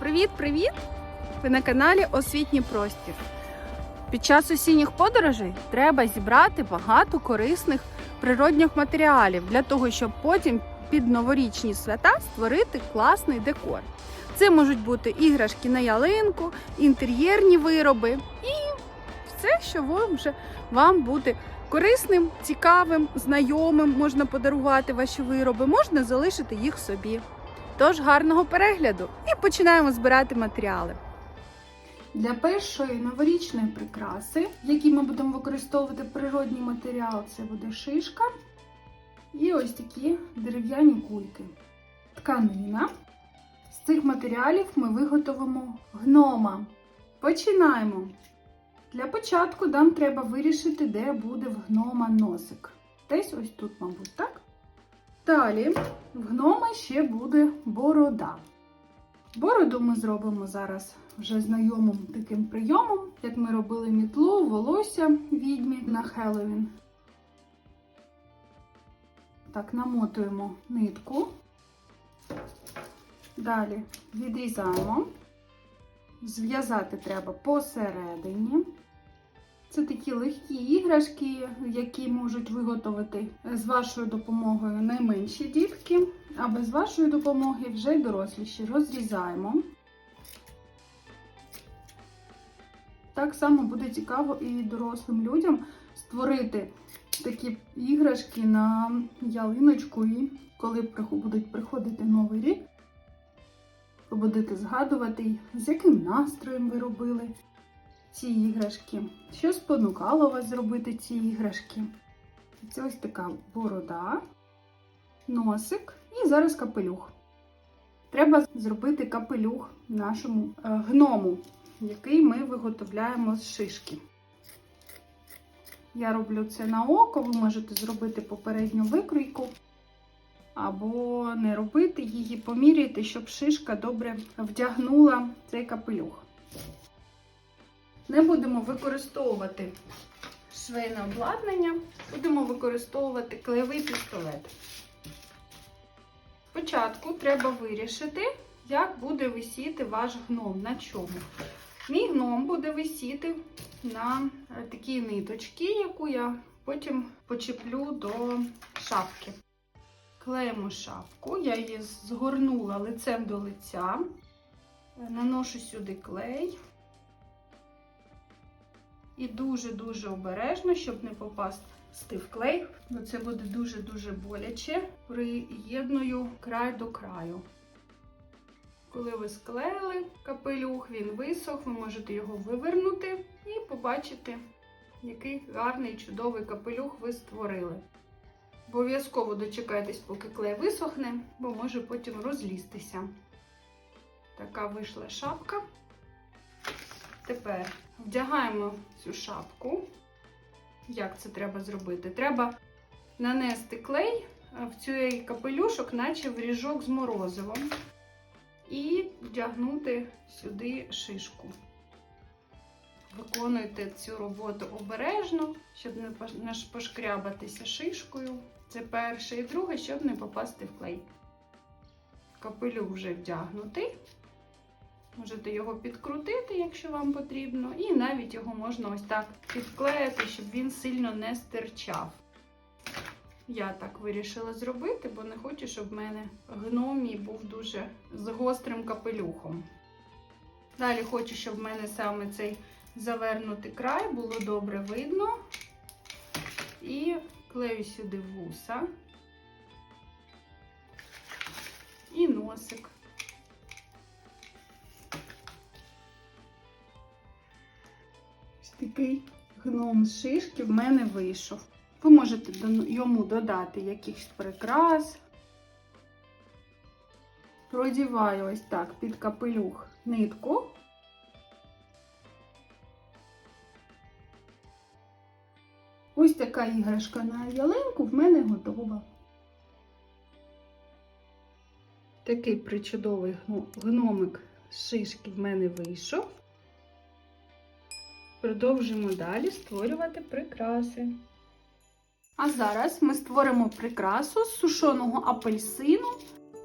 Привіт-привіт! Ви на каналі Освітній Простір. Під час осінніх подорожей треба зібрати багато корисних природних матеріалів для того, щоб потім під новорічні свята створити класний декор. Це можуть бути іграшки на ялинку, інтер'єрні вироби і все, що вам вже вам буде корисним, цікавим, знайомим. Можна подарувати ваші вироби, можна залишити їх собі. Тож гарного перегляду і починаємо збирати матеріали. Для першої новорічної прикраси, в якій ми будемо використовувати природній матеріал, це буде шишка і ось такі дерев'яні кульки. Тканина. З цих матеріалів ми виготовимо гнома. Починаємо. Для початку нам треба вирішити, де буде в гнома носик. Десь ось тут, мабуть, так? Далі в гнома ще буде борода. Бороду ми зробимо зараз вже знайомим таким прийомом, як ми робили мітлу, волосся відьмі на Хеллоуін. Так, намотуємо нитку. Далі відрізаємо. Зв'язати треба посередині. Це такі легкі іграшки, які можуть виготовити з вашою допомогою найменші дітки, а без вашої допомоги вже доросліші. Розрізаємо. Так само буде цікаво і дорослим людям створити такі іграшки на ялиночку, і коли будуть приходити новий рік, будете згадувати, з яким настроєм ви робили ці іграшки. Що спонукало вас зробити ці іграшки? Це ось така борода, носик і зараз капелюх. Треба зробити капелюх нашому е, гному, який ми виготовляємо з шишки. Я роблю це на око, ви можете зробити попередню викройку, або не робити її, поміряйте, щоб шишка добре вдягнула цей капелюх. Не будемо використовувати швейне обладнання, будемо використовувати клеєвий пістолет. Спочатку треба вирішити, як буде висіти ваш гном, на чому. Мій гном буде висіти на такій ниточці, яку я потім почеплю до шапки. Клеїмо шапку, я її згорнула лицем до лиця, наношу сюди клей. І дуже-дуже обережно, щоб не попасти в клей, бо це буде дуже-дуже боляче. Приєдную край до краю. Коли ви склеїли капелюх, він висох, ви можете його вивернути і побачити, який гарний чудовий капелюх ви створили. Обов'язково дочекайтесь, поки клей висохне, бо може потім розлізтися. Така вийшла шапка. Тепер вдягаємо цю шапку. Як це треба зробити? Треба нанести клей в цей капелюшок, наче в ріжок з морозивом, і вдягнути сюди шишку. Виконуйте цю роботу обережно, щоб не пошкрябатися шишкою. Це перше. І друге, щоб не попасти в клей. Капелюх вже вдягнутий. Можете його підкрутити, якщо вам потрібно, і навіть його можна ось так підклеїти, щоб він сильно не стирчав. Я так вирішила зробити, бо не хочу, щоб в мене гномій був дуже з гострим капелюхом. Далі хочу, щоб в мене саме цей завернутий край було добре видно. І клею сюди вуса і носик. Такий гном з шишки в мене вийшов. Ви можете йому додати якихось прикрас. Продіваю ось так під капелюх нитку. Ось така іграшка на ялинку в мене готова. Такий причудовий гномик з шишки в мене вийшов. Продовжимо далі створювати прикраси. А зараз ми створимо прикрасу з сушеного апельсину,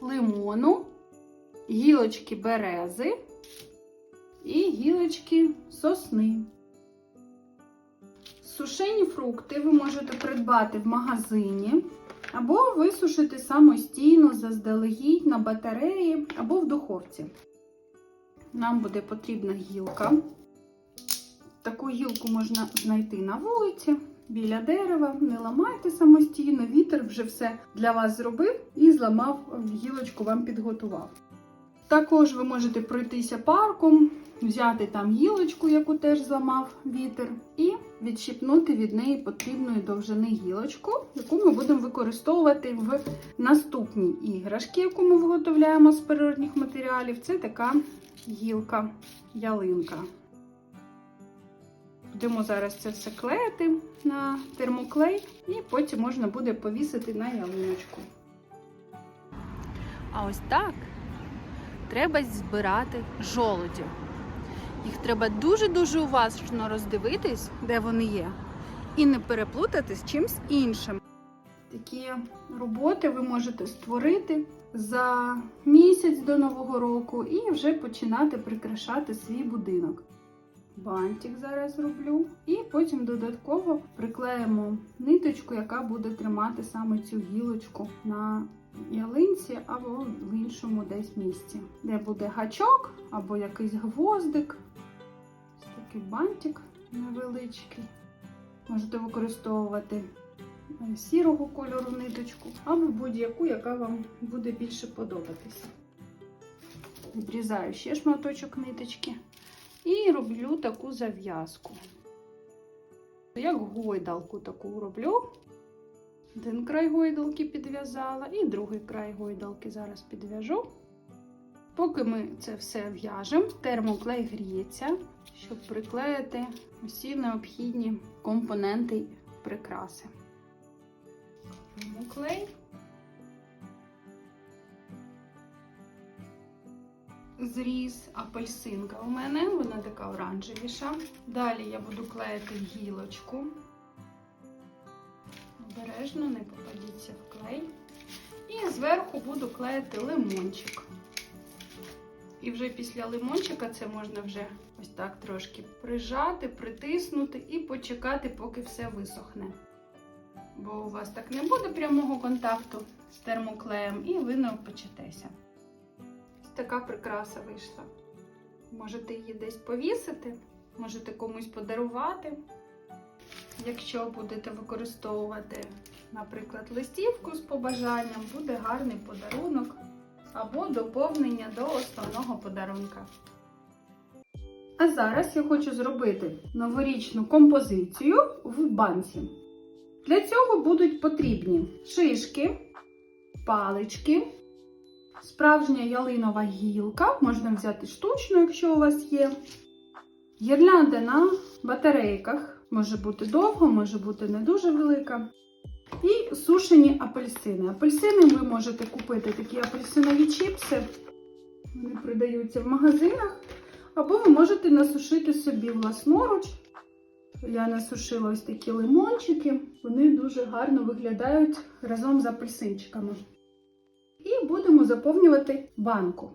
лимону гілочки берези і гілочки сосни. Сушені фрукти ви можете придбати в магазині або висушити самостійно заздалегідь на батареї або в духовці. Нам буде потрібна гілка. Таку гілку можна знайти на вулиці, біля дерева. Не ламайте самостійно, вітер вже все для вас зробив і зламав гілочку, вам підготував. Також ви можете пройтися парком, взяти там гілочку, яку теж зламав вітер, і відщипнути від неї потрібної довжини гілочку, яку ми будемо використовувати в наступній іграшці, яку ми виготовляємо з природних матеріалів. Це така гілка, ялинка. Будемо зараз це все клеїти на термоклей, і потім можна буде повісити на ялиночку. А ось так треба збирати жолоді. Їх треба дуже-дуже уважно роздивитись, де вони є, і не переплутати з чимсь іншим. Такі роботи ви можете створити за місяць до Нового року і вже починати прикрашати свій будинок. Бантик зараз роблю, і потім додатково приклеїмо ниточку, яка буде тримати саме цю гілочку на ялинці або в іншому десь місці, де буде гачок або якийсь гвоздик. Ось такий бантик невеличкий. Можете використовувати е, сірого кольору ниточку або будь-яку, яка вам буде більше подобатися. Відрізаю ще шматочок ниточки і роблю таку зав'язку. Як гойдалку таку роблю. Один край гойдалки підв'язала і другий край гойдалки зараз підв'яжу. Поки ми це все в'яжемо, термоклей гріється, щоб приклеїти усі необхідні компоненти прикраси. Термоклей. Зріз апельсинка у мене, вона така оранжевіша. Далі я буду клеїти гілочку. Обережно, не попадіться в клей. І зверху буду клеїти лимончик. І вже після лимончика це можна вже ось так трошки прижати, притиснути і почекати, поки все висохне. Бо у вас так не буде прямого контакту з термоклеєм, і ви не опечетеся. Така прикраса вийшла. Можете її десь повісити, можете комусь подарувати. Якщо будете використовувати, наприклад, листівку з побажанням, буде гарний подарунок або доповнення до основного подарунка. А зараз я хочу зробити новорічну композицію в банці. Для цього будуть потрібні шишки, палички, справжня ялинова гілка, можна взяти штучну, якщо у вас є, гірлянда на батарейках. Може бути довго, може бути не дуже велика. І сушені апельсини. Апельсини ви можете купити такі апельсинові чіпси. Вони продаються в магазинах. Або ви можете насушити собі власноруч. Я насушила ось такі лимончики. Вони дуже гарно виглядають разом з апельсинчиками. Будемо заповнювати банку.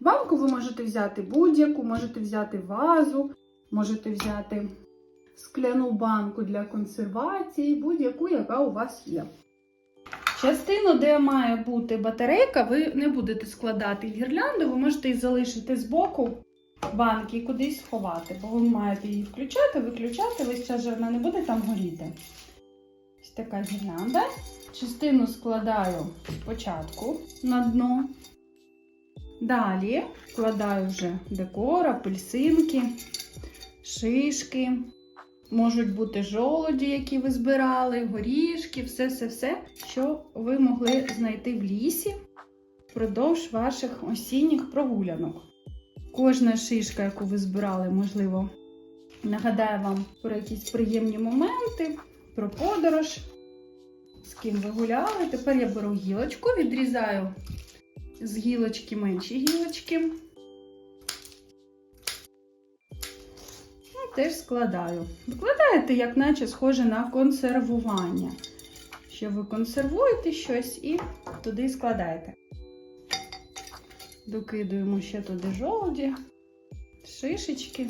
Банку ви можете взяти будь-яку, можете взяти вазу, можете взяти скляну банку для консервації, будь-яку, яка у вас є. Частину, де має бути батарейка, ви не будете складати гірлянду, ви можете її залишити з боку банки і кудись ховати, бо ви маєте її включати, виключати, весь час же вона не буде там горіти. Ось така гірлянда. Частину складаю спочатку на дно. Далі складаю вже декор, апельсинки, шишки. Можуть бути жолоді, які ви збирали, горішки, все-все-все, що ви могли знайти в лісі впродовж ваших осінніх прогулянок. Кожна шишка, яку ви збирали, можливо, нагадає вам про якісь приємні моменти, про подорож, з ким ви гуляли. Тепер я беру гілочку, відрізаю з гілочки менші гілочки. теж складаю. Викладаєте, як наче схоже на консервування. Що ви консервуєте щось і туди складаєте. Докидуємо ще туди жолуді, шишечки.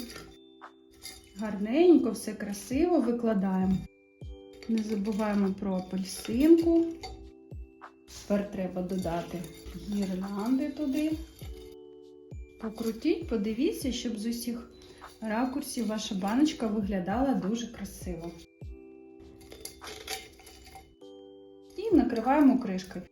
Гарненько, все красиво викладаємо. Не забуваємо про апельсинку. Тепер треба додати гірлянди туди. Покрутіть, подивіться, щоб з усіх ракурсів ваша баночка виглядала дуже красиво. І накриваємо кришкою.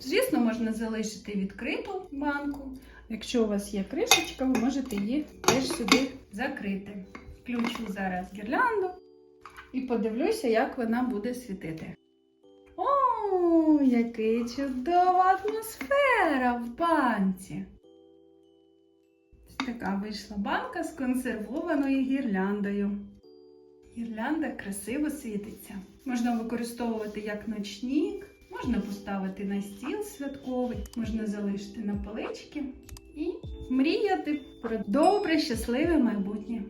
Звісно, можна залишити відкриту банку. Якщо у вас є кришечка, ви можете її теж сюди закрити. Включу зараз гірлянду і подивлюся, як вона буде світити. О, яка чудова атмосфера в банці! Така вийшла банка з консервованою гірляндою. Гірлянда красиво світиться. Можна використовувати як ночнік, можна поставити на стіл святковий, можна залишити на полички і мріяти про добре, щасливе майбутнє.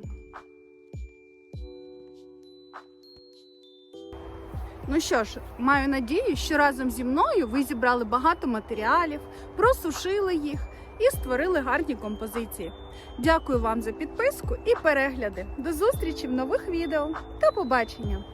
Ну що ж, маю надію, що разом зі мною ви зібрали багато матеріалів, просушили їх і створили гарні композиції. Дякую вам за підписку і перегляди. До зустрічі в нових відео. До побачення!